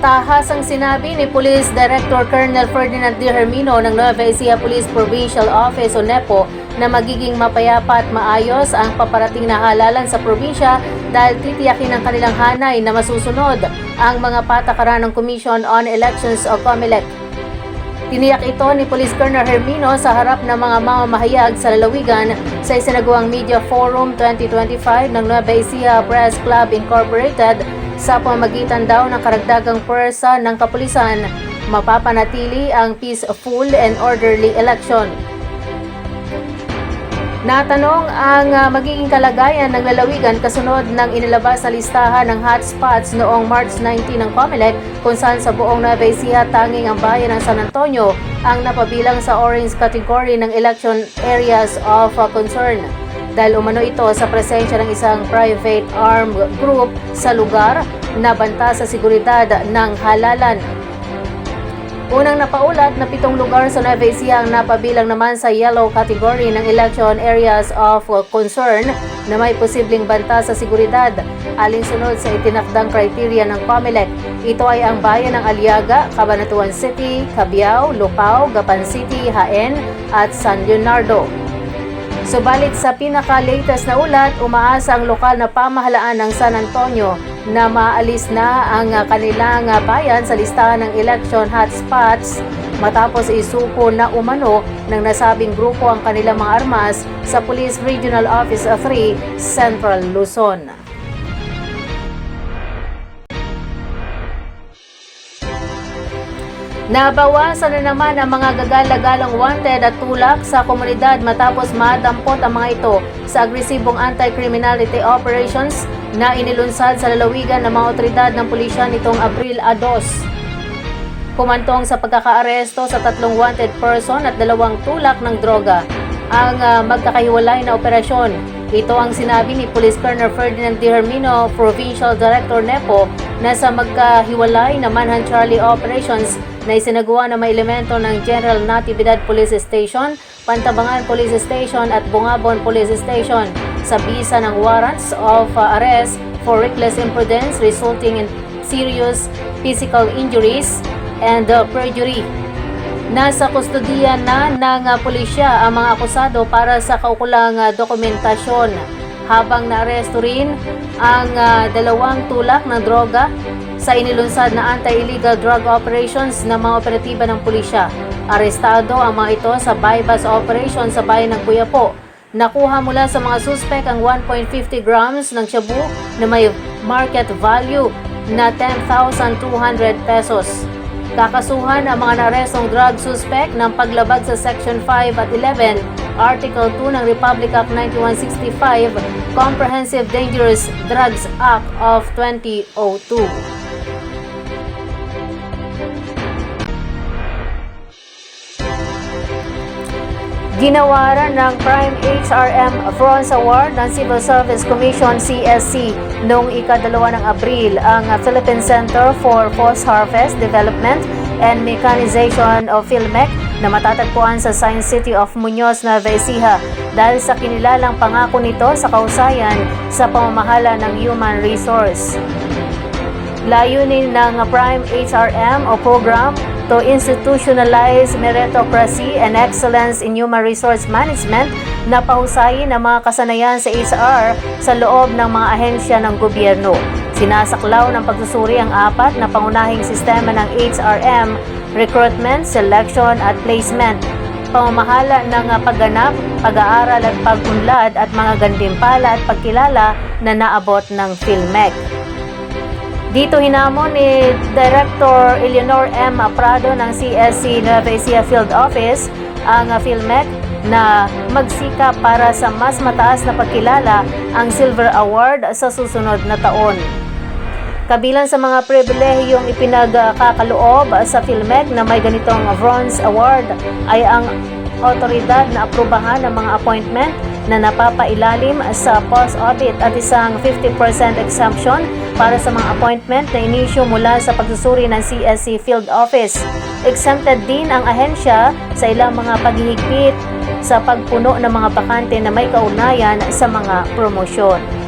Tahasang sinabi ni Police Director Colonel Ferdinand D. Hermino ng Nueva Ecija Police Provincial Office o NEPO na magiging mapayapa at maayos ang paparating na halalan sa probinsya dahil titiyakin ng kanilang hanay na masusunod ang mga patakaran ng Commission on Elections o COMELEC. Tiniyak ito ni Police Colonel Hermino sa harap ng mga mamamahayag sa lalawigan sa isinagawang Media Forum 2025 ng Nueva Ecija Press Club Incorporated sa pamamagitan daw ng karagdagang pwersa ng kapulisan mapapanatili ang peaceful and orderly election. Natanong ang ah, magiging kalagayan ng lalawigan kasunod ng inilabas na listahan ng hotspots noong March 19 ng COMELEC kung saan sa buong Nueva Ecija tanging ang bayan ng San Antonio ang napabilang sa orange category ng election areas of ah, concern. Dahil umano ito sa presensya ng isang private armed group sa lugar na banta sa seguridad ng halalan. Unang napaulat na pitong lugar sa Nueva Ecija ang napabilang naman sa yellow category ng election areas of concern na may posibleng banta sa seguridad. Alinsunod sa itinakdang criteria ng COMELEC, ito ay ang bayan ng Aliaga, Cabanatuan City, Cabiao, Lupao, Gapan City, Jaen at San Leonardo. Subalit sa pinaka-latest na ulat, umaasa ang lokal na pamahalaan ng San Antonio na maalis na ang kanilang bayan sa listahan ng election hotspots matapos isuko na umano ng nasabing grupo ang kanilang mga armas sa Police Regional Office 3, Central Luzon. Nabawasan na naman ang mga gagala-galang wanted at tulak sa komunidad matapos madampot ang mga ito sa agresibong anti-criminality operations na inilunsad sa lalawigan ng mga otoridad ng pulisya nitong Abril a 2. Kumantong sa pagkakaaresto sa tatlong wanted person at dalawang tulak ng droga ang ah, magkakahiwalay na operasyon. Ito ang sinabi ni Police Colonel Ferdinand D. Hermino, Provincial Director NEPO, na sa magkahiwalay na Manhunt Charlie Operations na isinagawa ng mga elemento ng General Natividad Police Station, Pantabangan Police Station at Bungabon Police Station sa bisa ng warrants of uh, arrest for reckless imprudence resulting in serious physical injuries and uh, perjury. Nasa kustodiya na ng uh, pulisya ang mga akusado para sa kaukulang uh, dokumentasyon habang naaresto rin ang uh, dalawang tulak ng droga sa inilunsad na anti-illegal drug operations ng mga operatiba ng pulisya. Arestado ang mga ito sa bypass operation sa bayan ng Kuyapo. Nakuha mula sa mga suspek ang 1.50 grams ng shabu na may market value na 10,200 pesos. Kakasuhan ang mga narestong drug suspect ng paglabag sa Section 5 at 11, Article 2 ng Republic Act 9165, Comprehensive Dangerous Drugs Act of 2002. Ginawaran ng Prime HRM Bronze Award ng Civil Service Commission CSC noong ikadalawa ng Abril ang Philippine Center for Post Harvest Development and Mechanization of PhilMec na matatagpuan sa Science City of Muñoz, Nueva Ecija dahil sa kinilalang pangako nito sa kausayan sa pamamahala ng human resource. Layunin ng Prime HRM o program to institutionalize meritocracy and excellence in human resource management na pahusayin ang mga kasanayan sa HR sa loob ng mga ahensya ng gobyerno. Sinasaklaw ng pagsusuri ang apat na pangunahing sistema ng HRM, recruitment, selection at placement, pamamahala ng pagganap, pag-aaral at pag-unlad at mga gantimpala at pagkilala na naabot ng PhilMec. Dito hinamon ni Director Eleanor M. Prado ng CSC Nueva Ecija Field Office ang PhilMec na magsikap para sa mas mataas na pagkilala ang Silver Award sa susunod na taon. Kabilang sa mga pribilehiyong ipinagkakaloob sa PhilMec na may ganitong Bronze Award ay ang otoridad na aprubahan ng mga appointment na napapailalim sa post-audit at isang 50% exemption para sa mga appointment na inisyo mula sa pagsusuri ng CSC Field Office. Exempted din ang ahensya sa ilang mga paghihigpit sa pagpuno ng mga bakante na may kaugnayan sa mga promosyon.